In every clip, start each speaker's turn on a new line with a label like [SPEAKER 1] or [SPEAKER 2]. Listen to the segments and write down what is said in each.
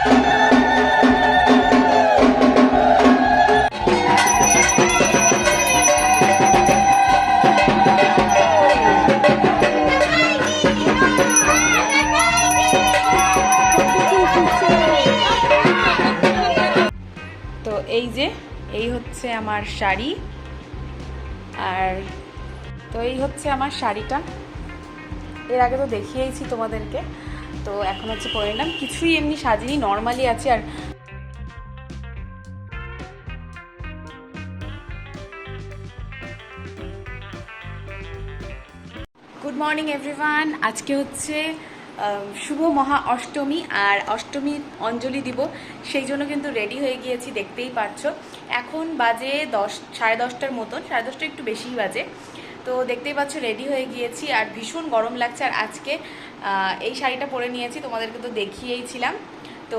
[SPEAKER 1] তো এই যে, এই হচ্ছে আমার শাড়ি। আর তো এই হচ্ছে আমার শাড়িটা। এর আগে তো দেখিয়েইছি তোমাদেরকে। তো এখন হচ্ছে পরে নিলাম। কিছুই এমনি সাজিনি নর্মালি আছে আর গুড মর্নিং এভরিওয়ান আজকে হচ্ছে শুভ মহা অষ্টমী আর অষ্টমীর অঞ্জলি দিব। সেই জন্য কিন্তু রেডি হয়ে গিয়েছি, দেখতেই পাচ্ছ। এখন বাজে দশ, সাড়ে দশটার মতন, সাড়ে দশটা একটু বেশিই বাজে। তো দেখতেই পাচ্ছ রেডি হয়ে গিয়েছি আর ভীষণ গরম লাগছে। আর আজকে এই শাড়িটা পরে নিয়েছি, তোমাদেরকে তো দেখিয়েইছিলাম তো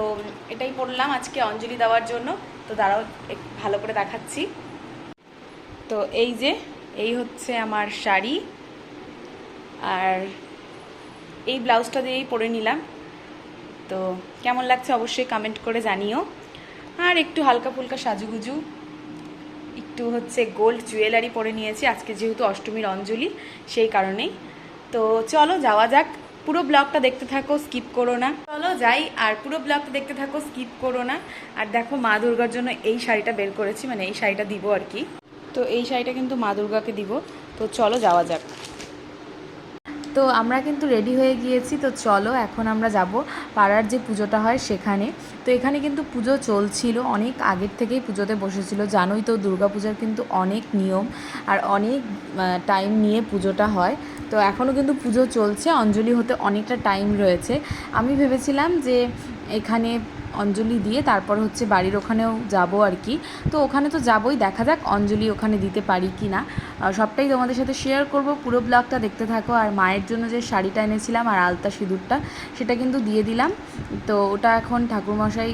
[SPEAKER 1] এটাই পরলাম আজকে অঞ্জলি দেওয়ার জন্য। তো দাঁড়াও ভালো করে দেখাচ্ছি। তো এই যে, এই হচ্ছে আমার শাড়ি। আর এই ব্লাউজটা দিয়েই পরে নিলাম। তো কেমন লাগছে অবশ্যই কমেন্ট করে জানিও। আর একটু হালকা ফুলকা সাজুগুজু। একটু হচ্ছে গোল্ড জুয়েলারি পরে নিয়েছি। আজকে যেহেতু অষ্টমীর অঞ্জলি, সেই কারণেই। তো চলো যাওয়া যাক। পুরো ব্লগটা দেখতে থাকো স্কিপ করো না। চলো যাই, আর পুরো ব্লগটা দেখতে থাকো স্কিপ করো না। আর দেখো মা দুর্গার জন্য এই শাড়িটা বের করেছি মানে এই শাড়িটা দিব আর কি। তো এই শাড়িটা কিন্তু মা দুর্গাকে দিব। তো চলো যাওয়া যাক। তো আমরা কিন্তু রেডি হয়ে গিয়েছি, তো চলো এখন আমরা যাব পাড়ার যে পুজোটা হয় সেখানে। তো এখানে কিন্তু পুজো চলছিল, অনেক আগের থেকেই পুজোতে বসেছিল। জানোই তো দুর্গাপূজার কিন্তু অনেক নিয়ম আর অনেক টাইম নিয়ে পুজোটা হয়। তো এখনও কিন্তু পুজো চলছে। অঞ্জলি হতে অনেকটা টাইম রয়েছে। আমি ভেবেছিলাম যে এখানে অঞ্জলি দিয়ে তারপর হচ্ছে বাড়ির ওখানেও যাব আর কি। তো ওখানে তো যাবই, দেখা যাক অঞ্জলি ওখানে দিতে পারি কি না সবটাই তোমাদের সাথে শেয়ার করব। পুরো ব্লগটা দেখতে থাকো। আর মায়ের জন্য যে শাড়িটা এনেছিলাম আর আলতা সিঁদুরটা, সেটা কিন্তু দিয়ে দিলাম। তো ওটা এখন ঠাকুরমশাই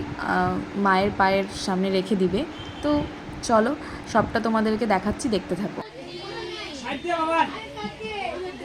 [SPEAKER 1] মায়ের পায়ের সামনে রেখে দিবে। তো চলো, সবটা তোমাদেরকে দেখাচ্ছি, দেখতে থাকো।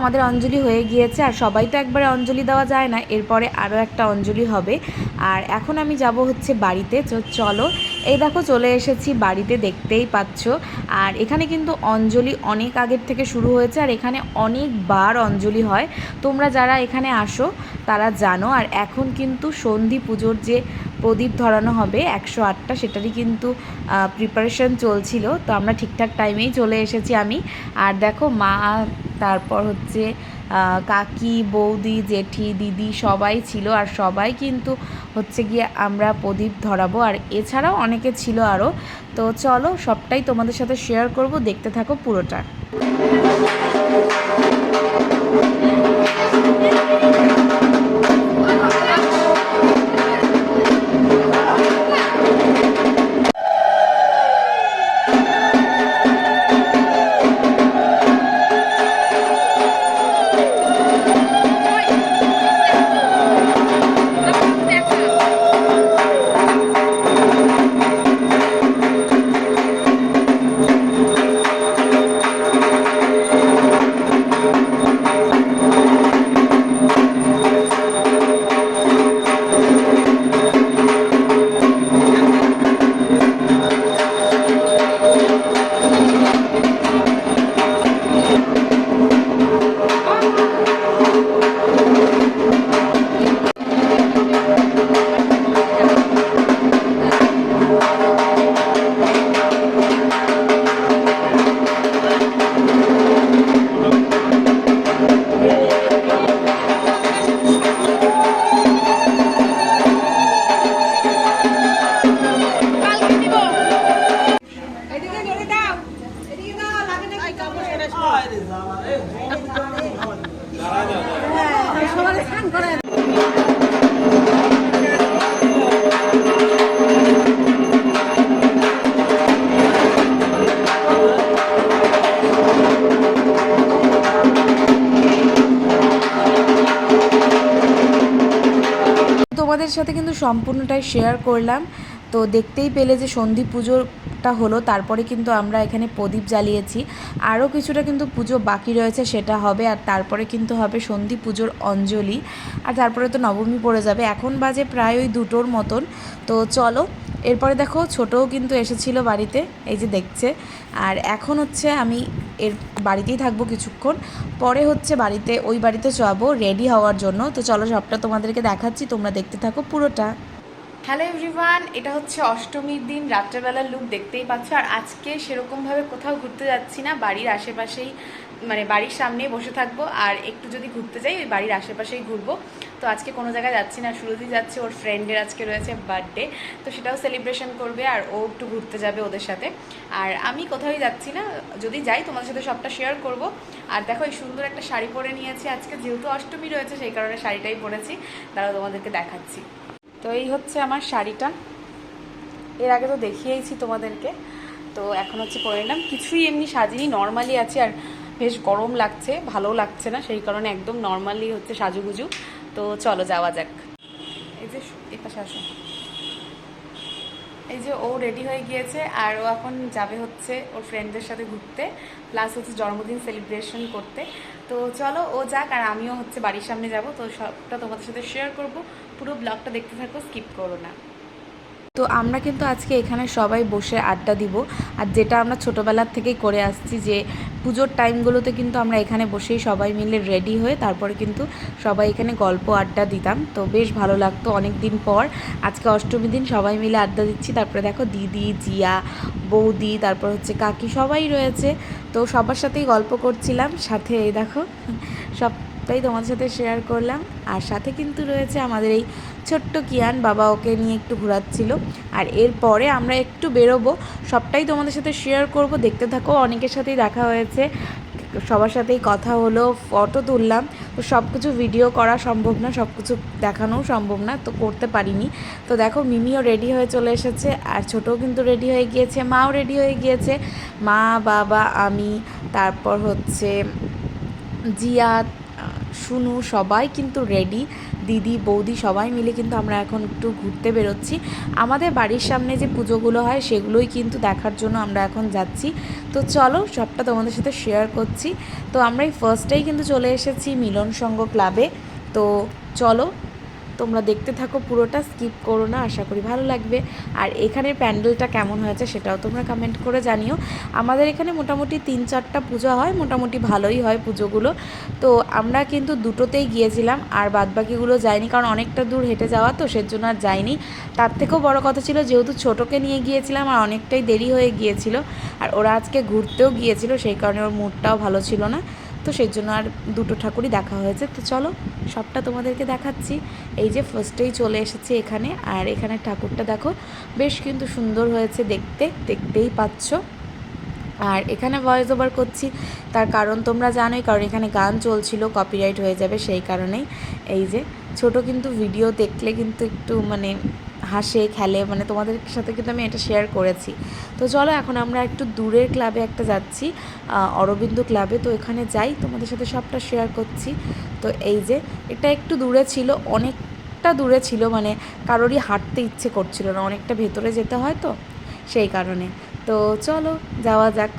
[SPEAKER 1] আমাদের অঞ্জলি হয়ে গিয়েছে আর সবাই তো একবারে অঞ্জলি দেওয়া যায় না। এরপরে আরও একটা অঞ্জলি হবে। আর এখন আমি যাব হচ্ছে বাড়িতে। চলো, এই দেখো চলে এসেছি বাড়িতে, দেখতেই পাচ্ছ। আর এখানে কিন্তু অঞ্জলি অনেক আগের থেকে শুরু হয়েছে আর এখানে অনেকবার অঞ্জলি হয়। তোমরা যারা এখানে আসো, তারা জানো। আর এখন কিন্তু সন্ধি পুজোর যে প্রদীপ ধরানো হবে, একশো আটটা, সেটারই কিন্তু প্রিপারেশন চলছিল। তো আমরা ঠিকঠাক টাইমেই চলে এসেছি আমি। আর দেখো মা তারপর হচ্ছে কাকি, বৌদি, জেঠি, দিদি সবাই ছিল আর সবাই কিন্তু হচ্ছে গিয়ে আমরা প্রদীপ ধরাবো। আর এছাড়াও অনেকে ছিল আরও তো চলো সবটাই তোমাদের সাথে শেয়ার করব। দেখতে থাকো পুরোটা। তোমাদের সাথে কিন্তু সম্পূর্ণটাই শেয়ার করলাম। তো দেখতেই পেলে যে সন্ধি পুজোটা হলো, তারপরে কিন্তু আমরা এখানে প্রদীপ জ্বালিয়েছি। আরও কিছুটা কিন্তু পুজো বাকি রয়েছে, সেটা হবে, আর তারপরে কিন্তু হবে সন্ধি পুজোর অঞ্জলি। আর তারপরে তো নবমী পড়ে যাবে। এখন বাজে প্রায় ওই দুটোর মতন। তো চলো এরপরে দেখো, ছোটও কিন্তু এসেছিল বাড়িতে, এই যে দেখছে। আর এখন হচ্ছে আমি এর বাড়িতেই থাকব কিছুক্ষণ। পরে হচ্ছে বাড়িতে, ওই বাড়িতে যাব রেডি হওয়ার জন্য। তো চলো, সবটা তোমাদেরকে দেখাচ্ছি, তোমরা দেখতে থাকো পুরোটা। হ্যালো এভরিওয়ান এটা হচ্ছে অষ্টমীর দিন, রাত্রেবেলার লুক দেখতেই পাচ্ছ। আর আজকে সেরকমভাবে কোথাও ঘুরতে যাচ্ছি না, বাড়ির আশেপাশেই মানে বাড়ির সামনেই বসে থাকব। আর একটু যদি ঘুরতে যাই, ওই বাড়ির আশেপাশেই ঘুরবো। তো আজকে কোনো জায়গায় যাচ্ছি না, শুরুতেই যাচ্ছে, ওর ফ্রেন্ডের আজকে রয়েছে বার্থডে তো সেটাও সেলিব্রেশন করবে আর ও একটু ঘুরতে যাবে ওদের সাথে। আর আমি কোথাওই যাচ্ছি না, যদি যাই তোমাদের সাথে সবটা শেয়ার করব। আর দেখো, এই সুন্দর একটা শাড়ি পরে নিয়েছি, আজকে যেহেতু অষ্টমী রয়েছে, সেই কারণে শাড়িটাই পরেছি, দাঁড়াও তোমাদেরকে দেখাচ্ছি। তো এই হচ্ছে আমার শাড়িটা, এর আগে তো দেখিয়েইছি তোমাদেরকে, তো এখন হচ্ছে পরে নিলাম। কিছুই এমনি সাজিনি নর্মালি আছে আর বেশ গরম লাগছে ভালো লাগছে না, সেই কারণে একদম নর্মালি হচ্ছে সাজুগুজু। তো চলো যাওয়া যাক। এই যে এই পাশে আসো। এই যে ও রেডি হয়ে গিয়েছে আর ও এখন যাবে হচ্ছে ওর ফ্রেন্ডদের সাথে ঘুরতে প্লাস হচ্ছে জন্মদিন সেলিব্রেশন করতে। তো চলো ও যাক আর আমিও হচ্ছে বাড়ির সামনে যাব। তো সবটা তোমাদের সাথে শেয়ার করব। পুরো ব্লগটা দেখতে থাকো স্কিপ করো না। তো আমরা কিন্তু আজকে এখানে সবাই বসে আড্ডা দিব। আর যেটা আমরা ছোটোবেলার থেকেই করে আসছি যে পুজোর টাইমগুলোতে কিন্তু আমরা এখানে বসেই সবাই মিলে রেডি হয়ে তারপরে কিন্তু সবাই এখানে গল্প আড্ডা দিতাম। তো বেশ ভালো লাগতো অনেক দিন পর। আজকে অষ্টমী দিন সবাই মিলে আড্ডা দিচ্ছি। তারপরে দেখো দিদি, জিয়া, বৌদি, তারপর হচ্ছে কাকি সবাই রয়েছে। তো সবার সাথেই গল্প করছিলাম। সাথে এই দেখো সবটাই তোমাদের সাথে শেয়ার করলাম। আর সাথে কিন্তু রয়েছে আমাদের এই ছোট্ট কিয়ান, বাবা ওকে নিয়ে একটু ঘোরাচ্ছিল। আর এরপরে আমরা একটু বেরোবো, সবটাই তোমাদের সাথে শেয়ার করব। দেখতে থাকো, অনেকের সাথেই দেখা হয়েছে। সবার সাথেই কথা হলো ফটো তুললাম। তো সব কিছু ভিডিও করা সম্ভব না সব কিছু দেখানোও সম্ভব না, তো করতে পারিনি। তো দেখো, মিমিও রেডি হয়ে চলে এসেছে, আর ছোটও কিন্তু রেডি হয়ে গিয়েছে, মাও রেডি হয়ে গিয়েছে। মা, বাবা, আমি, তারপর হচ্ছে জিয়া শুনু, সবাই কিন্তু রেডি দিদি, বৌদি সবাই মিলে কিন্তু আমরা এখন একটু ঘুরতে বেরোচ্ছি। আমাদের বাড়ির সামনে যে পুজোগুলো হয়, সেগুলোই কিন্তু দেখার জন্য আমরা এখন যাচ্ছি। তো চলো, সবটা তোমাদের সাথে শেয়ার করছি। তো আমরা এই ফার্স্টেই কিন্তু চলে এসেছি মিলন সংঘ ক্লাবে তো চলো তোমরা দেখতে থাকো, পুরোটা স্কিপ করো না, আশা করি ভালো লাগবে। আর এখানের প্যান্ডেলটা কেমন হয়েছে সেটাও তোমরা কমেন্ট করে জানিও। আমাদের এখানে মোটামুটি তিন চারটা পুজো হয়, মোটামুটি ভালোই হয় পুজোগুলো। তো আমরা কিন্তু দুটোতেই গিয়েছিলাম, আর বাদবাকিগুলো যাইনি কারণ অনেকটা দূর হেঁটে যাওয়া, তো সেজন্য আর যাইনি। তার থেকেও বড় কথা ছিল যেহেতু ছোটোকে নিয়ে গিয়েছিলাম আর অনেকটাই দেরি হয়ে গিয়েছিল, আর ওরা আজকে ঘুরতেও গিয়েছিল, সেই কারণে ওর মুডটাও ভালো ছিল না। তো সেই জন্য আর দুটো ঠাকুরই দেখা হয়েছে। তো চলো, সবটা তোমাদেরকে দেখাচ্ছি। এই যে ফার্স্টেই চলে এসেছি এখানে, আর এখানে ঠাকুরটা দেখো, বেশ কিন্তু সুন্দর হয়েছে দেখতে, দেখতেই পাচ্ছ। আর এখানে ভয়েস ওভার করছি, তার কারণ তোমরা জানোই, কারণ এখানে গান চলছিল কপিরাইট হয়ে যাবে সেই কারণেই। এই যে, ছোট কিন্তু ভিডিও দেখলে কিন্তু একটু মানে হাসে, খেলে মানে তোমাদের সাথে কিন্তু আমি এটা শেয়ার করেছি। তো চলো এখন আমরা একটু দূরের ক্লাবে একটা যাচ্ছি অরবিন্দ ক্লাবে তো এখানে যাই, তোমাদের সাথে সবটা শেয়ার করছি। তো এই যে, এটা একটু দূরে ছিল, অনেকটা দূরে ছিল মানে কারোরই হাঁটতে ইচ্ছে করছিল না, অনেকটা ভেতরে যেতে হয় তো সেই কারণে। তো চলো, যাওয়া যাক।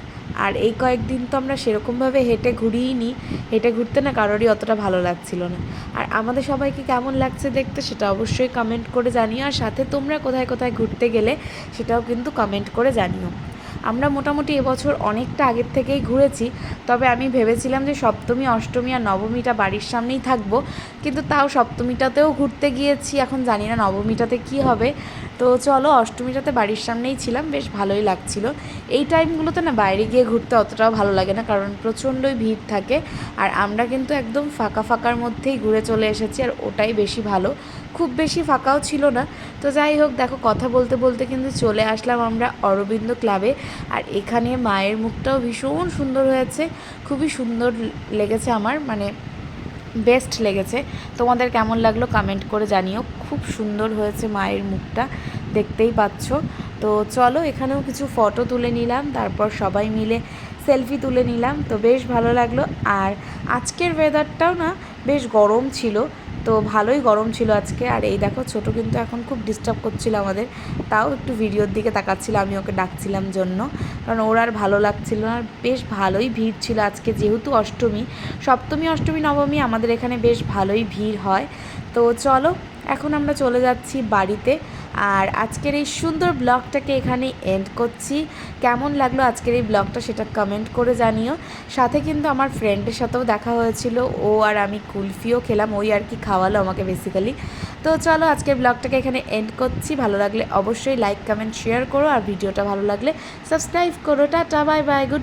[SPEAKER 1] আর এই কয়েকদিন তো আমরা সেরকমভাবে হেঁটে ঘুরিই নি হেঁটে ঘুরতে না কারোরই অতটা ভালো লাগছিল না। আর আমাদের সবাইকে কেমন লাগছে দেখতে সেটা অবশ্যই কমেন্ট করে জানিও। আর সাথে তোমরা কোথায় কোথায় ঘুরতে গেলে সেটাও কিন্তু কমেন্ট করে জানিও। আমরা মোটামুটি এবছর অনেকটা আগের থেকেই ঘুরেছি, তবে আমি ভেবেছিলাম যে সপ্তমী, অষ্টমী আর নবমীটা বাড়ির সামনেই থাকব, কিন্তু তাও সপ্তমীটাতেও ঘুরতে গিয়েছি, এখন জানি না নবমীটাতে কি হবে। তো চলো, অষ্টমীটাতে বাড়ির সামনেই ছিলাম, বেশ ভালোই লাগছিল। এই টাইমগুলোতে না বাইরে গিয়ে ঘুরতে অতটাও ভালো লাগে না, কারণ প্রচণ্ডই ভিড় থাকে, আর আমরা কিন্তু একদম ফাঁকা ফাঁকার মধ্যেই ঘুরে চলে এসেছি, আর ওটাই বেশি ভালো। খুব বেশি ফাঁকাও ছিল না তো যাই হোক, দেখো কথা বলতে বলতে কিন্তু চলে আসলাম আমরা অরবিন্দ ক্লাবে। আর এখানে মায়ের মুখটাও ভীষণ সুন্দর হয়েছে, খুবই সুন্দর লেগেছে আমার মানে বেস্ট লেগেছে। তোমাদের কেমন লাগল কমেন্ট করে জানিও। খুব সুন্দর হয়েছে মায়ের মুখটা, দেখতেই পাচ্ছ। তো চলো, এখানেও কিছু ফটো তুলে নিলাম, তারপর সবাই মিলে সেলফি তুলে নিলাম। তো বেশ ভালো লাগল। আর আজকের ওয়েদারটাও না, বেশ গরম ছিল। তো ভালোই গরম ছিল আজকে। আর এই দেখো, ছোট কিন্তু এখন খুব ডিস্টার্ব করছিল আমাদের। তাও একটু ভিডিওর দিকে তাকাচ্ছিল, আমি ওকে ডাকছিলাম জন্য। কারণ ওর আর ভালো লাগছিল না। আর বেশ ভালোই ভিড় ছিল আজকে, যেহেতু অষ্টমী। সপ্তমী, অষ্টমী, নবমী আমাদের এখানে বেশ ভালোই ভিড় হয়। তো চলো এখন আমরা চলে যাচ্ছি বাড়িতে আর আজকের এই সুন্দর ব্লগটাকে এখানে এন্ড করছি। কেমন লাগল আজকের এই ব্লগটা সেটা কমেন্ট করে জানিও। সাথে কিন্তু আমার ফ্রেন্ডের সাথেও দেখা হয়েছিল। ও আর আমি কুলফিও খেলাম, ওই আর কি খাওয়ালো আমাকে বেসিক্যালি তো চলো আজকের ব্লগটাকে এখানে এন্ড করছি। ভালো লাগলে অবশ্যই লাইক কমেন্ট শেয়ার করো। আর ভিডিওটা ভালো লাগলে সাবস্ক্রাইব করো। Tata bye bye good